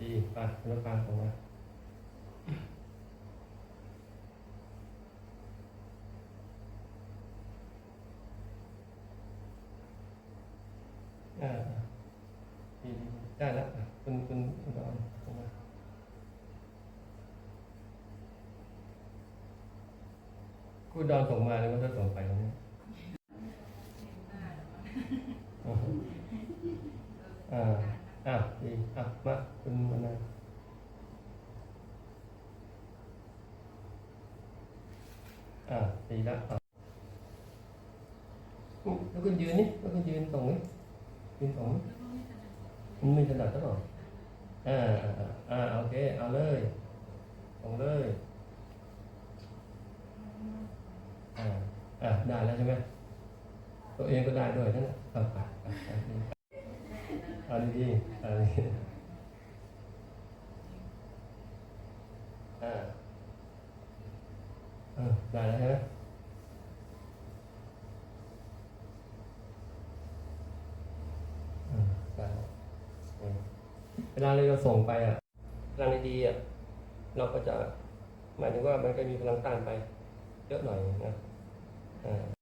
ดีไปรถฟังผมมาอ่าดีดีดีได้แล้วอะคุณคุณคุณดอนผมมาคุณดอนส่งมาแล้วก็จะส่งไปตรงนี้อ่าอ่า อ่าดีอะมาคุณมานาอ่าดีแล้วอะอืมแล้วคุณยืนนี่แล้วคุณยืนตรงนี้ยืนตรงนี้มันไม่ถนัดตลอดอ่าอ่าอ่าอ่าโอเค เอาเลยลงเลยอ่าอ่าได้แล้วใช่ไหมตัวเองก็ได้ด้วยนั่นแหละเอาไปไปไป ดีเอาดีๆเอาดีอ่าเออได้แล้วใช่ไหมอ่าได้แล้วเวลาเราส่งไปอะพลังดีๆอะเราก็จะหมายถึงว่ามันก็มีพลังต้านไปเยอะหน่อยนะอ่าเรื่องนี้